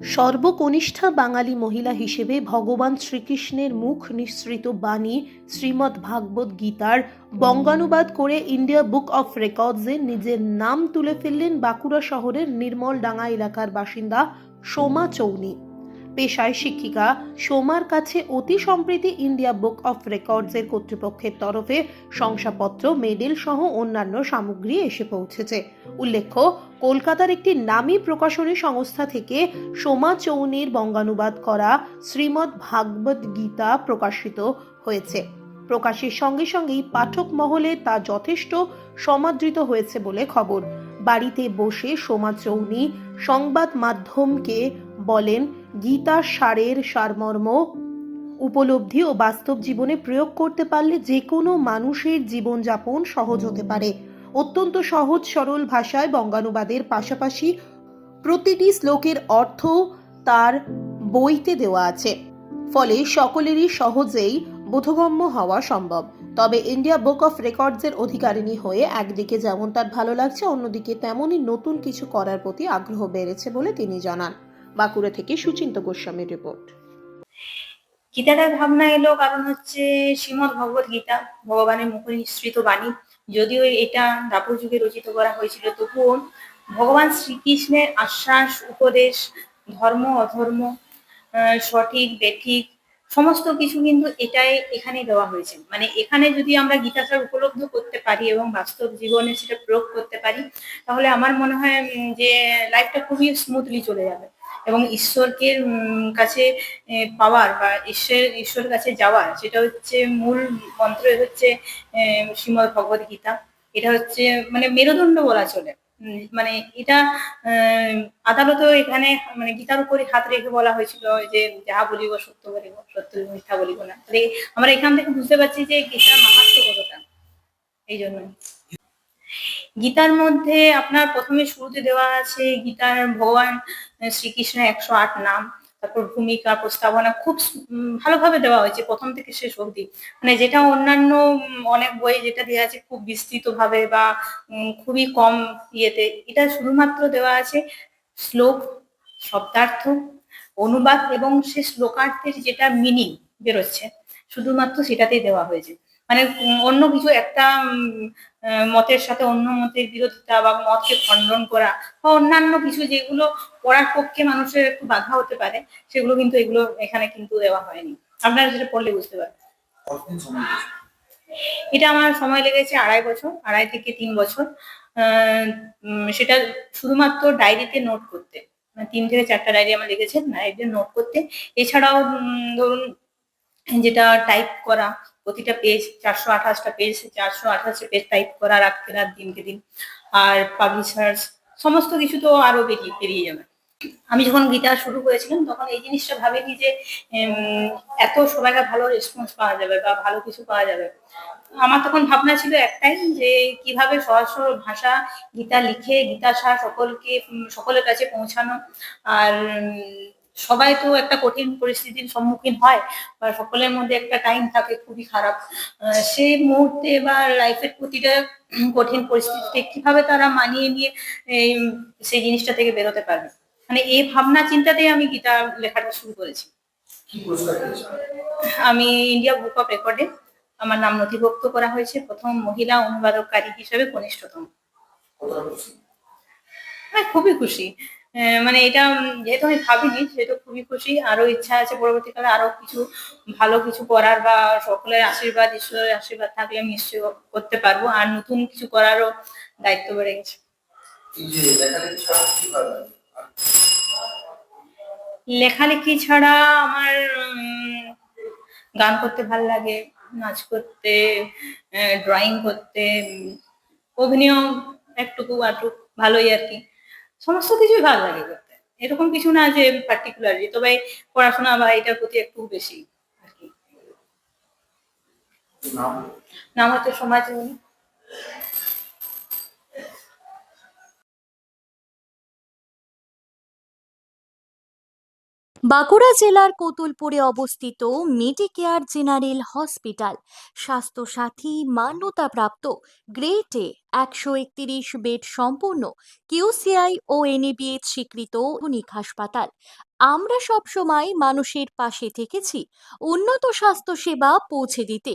সর্বকনিষ্ঠা বাঙালি মহিলা হিসেবে ভগবান শ্রীকৃষ্ণের মুখ নিঃসৃত বাণী শ্রীমদ্ ভাগবত গীতার বঙ্গানুবাদ করে ইন্ডিয়া বুক অফ রেকর্ডসে নিজের নাম তুলে ফেললেন বাঁকুড়া শহরের নির্মল ডাঙ্গা এলাকার বাসিন্দা সোমা চৌনি। পেশায় শিক্ষিকা। সোমার কাছে অতি সম্প্রীতি ইন্ডিয়া বুক অফ রেকর্ডসের কর্তৃপক্ষের তরফে শংসাপত্র, মেডেল সহ অন্যান্য সামগ্রী এসে পৌঁছেছে। উল্লেখ্য, কলকাতার একটি নামী প্রকাশনী সংস্থা থেকে সোমা চৌনির বঙ্গানুবাদ করা শ্রীমদ্ ভাগবত গীতা প্রকাশিত হয়েছে। প্রকাশের সঙ্গে সঙ্গেই পাঠক মহলে তা যথেষ্ট সমাদৃত হয়েছে বলে খবর। বাড়িতে বসে সোমা চৌনি সংবাদ মাধ্যমকে বলেন গীতা সারের সারমর্ম উপলব্ধি ও বাস্তব জীবনে প্রয়োগ করতে পারলে যে কোনো মানুষের জীবনযাপন সহজ হতে পারে। অত্যন্ত সহজ, সরল ভাষায় বঙ্গানুবাদের পাশাপাশি প্রতিটি শ্লোকের অর্থ তার বইতে দেওয়া আছে। ফলে সকলেরই সহজেই বোধগম্য হওয়া সম্ভব। তবে ইন্ডিয়া বুক অফ রেকর্ডসের অধিকারিণী হয়ে একদিকে যেমন তার ভালো লাগছে, অন্যদিকে তেমনই নতুন কিছু করার প্রতি আগ্রহ বেড়েছে বলে তিনি জানান। বাঁকুড়া থেকে সুচিন্ত গোস্বামীর রিপোর্ট। গীতাটার ভাবনা এলো কারণ হচ্ছে শ্রীমদ ভগবত গীতা, ভগবানের মুখে নিঃসৃত বাণী। যদিও এটা দাপর যুগে রচিত করা হয়েছিল, তবুও ভগবান শ্রীকৃষ্ণের আশ্বাস, উপদেশ, ধর্ম, অধর্ম সঠিক, বেঠিক, সমস্ত কিছু কিন্তু এটাই এখানে দেওয়া হয়েছে। মানে এখানে যদি আমরা গীতাসার উপলব্ধ করতে পারি এবং বাস্তব জীবনে সেটা প্রয়োগ করতে পারি, তাহলে আমার মনে হয় যে লাইফটা খুবই স্মুথলি চলে যাবে। এবং ঈশ্বরকে কাছে পাওয়ার বা ঈশ্বর ঈশ্বরের কাছে যাওয়ার সেটা হচ্ছে মূল মন্ত্র হচ্ছে শ্রীমদ ভগবত গীতা। এটা হচ্ছে মানে মেরুদণ্ড বলা চলে। মানে এটা আহ, আদালতও এখানে মানে গীতার উপরে হাত রেখে বলা হয়েছিল যে যাহা বলিব সত্য বলিব সত্য মিথ্যা বলিব না। তাহলে আমরা এখান থেকে বুঝতে পারছি যে গীতার মাহাত্ম কতটা। এই জন্য। গীতার মধ্যে আপনার প্রথমে শুরুতে দেওয়া আছে গীতার ভগবান শ্রীকৃষ্ণের একশো আট নাম, তারপর ভূমিকা, প্রস্তাবনা খুব ভালোভাবে দেওয়া হয়েছে প্রথম থেকে শেষ অবধি। মানে যেটা অন্যান্য অনেক বই যেটা দেওয়া আছে খুব বিস্তৃত ভাবে বা খুবই কম ইয়েতে, এটা শুধুমাত্র দেওয়া আছে শ্লোক, শব্দার্থ, অনুবাদ এবং সে শ্লোকার্থের যেটা মিনিং বেরোচ্ছে, শুধুমাত্র সেটাতেই দেওয়া হয়েছে। মানে অন্য কিছু একটা মতের সাথে অন্য মতের বিরোধিতা বা মতকে খণ্ডন করা বা অন্যান্য কিছু যেগুলো পড়ার পক্ষে মানুষের একটু বাধা হতে পারে সেগুলো কিন্তু এগুলো এখানে কিন্তু দেওয়া হয়নি। আপনারা যেটা পড়লে বুঝতে পারবেন? এটা আমার সময় লেগেছে আড়াই বছর আড়াই থেকে তিন বছর। সেটা শুধুমাত্র ডায়েরিতে নোট করতে। মানে তিন থেকে চারটা ডায়েরি আমার লেগেছে ডায়েরিতে নোট করতে। এছাড়াও উম, ধরুন যেটা টাইপ করা, প্রতিটা পেজ চারশো আঠাশটা পেজ চারশো আঠাশটা পেজ টাইপ করা রাখতে রাত, দিনকে দিন। আর পাবলিশার্স সমস্ত কিছু তো আরও বেরিয়ে বেরিয়ে যাবে। আমি যখন গীতা শুরু করেছিলাম, তখন এই জিনিসটা ভাবিনি যে এত সবাইকে ভালো রেসপন্স পাওয়া যাবে বা ভালো কিছু পাওয়া যাবে। আমার তখন ভাবনা ছিল একটাই যে, কীভাবে সহজ সরল ভাষা গীতা লিখে, গীতা সকলকে, সকলের কাছে পৌঁছানো। আর সবাই তো একটা কঠিন পরিস্থিতির সম্মুখীন হয় বা সকলের মধ্যে একটা টাইম থাকে খুবই খারাপ। সেই মুহূর্তে বা লাইফের প্রতিটা কঠিন পরিস্থিতিতে কীভাবে তারা মানিয়ে নিয়ে সেই জিনিসটা থেকে বেরোতে পারবে? মানে এই ভাবনা চিন্তাতেই আমি গীতা লেখাটা শুরু করেছি। আমি ইন্ডিয়া বুক অফ রেকর্ডে আমার নাম নথিভুক্ত করা হয়েছে প্রথম মহিলা অনুবাদকারী হিসেবে কনিষ্ঠতম। আমি খুবই খুশি। মানে এটা যেহেতু আমি ভাবিনি সেহেতু খুবই খুশি। আরও ইচ্ছা আছে পরবর্তীকালে আরও কিছু ভালো কিছু করার বা সকলের আশীর্বাদ ঈশ্বরের আশীর্বাদ থাকলে আমি নিশ্চয়ই করতে পারব। আর নতুন কিছু করারও দায়িত্ব বেড়ে গেছে। লেখালেখি ছাড়া আমার গান করতে ভালো লাগে নাচ করতে ড্রয়িং করতে অভিনয় একটুকু আটুক ভালোই আর কি। সমস্ত কিছুই ভালো লাগে করতে। এরকম কিছু না যে পার্টিকুলারলি তবে পড়াশোনা বা এটার প্রতি একটু বেশি আর কি। নাম হচ্ছে সমাজ জীবনী। বাঁকুড়া জেলার কোতুলপুরে অবস্থিত মেডিকেয়ার জেনারেল হসপিটাল। স্বাস্থ্যসাথী মান্যতাপ্রাপ্ত গ্রেট এ একশো একত্রিশ বেড সম্পূর্ণ কিউসিআই ও এনএবিএইচ স্বীকৃত আধুনিক হাসপাতাল। আমরা সবসময় মানুষের পাশে থেকেছি, উন্নত স্বাস্থ্যসেবা পৌঁছে দিতে।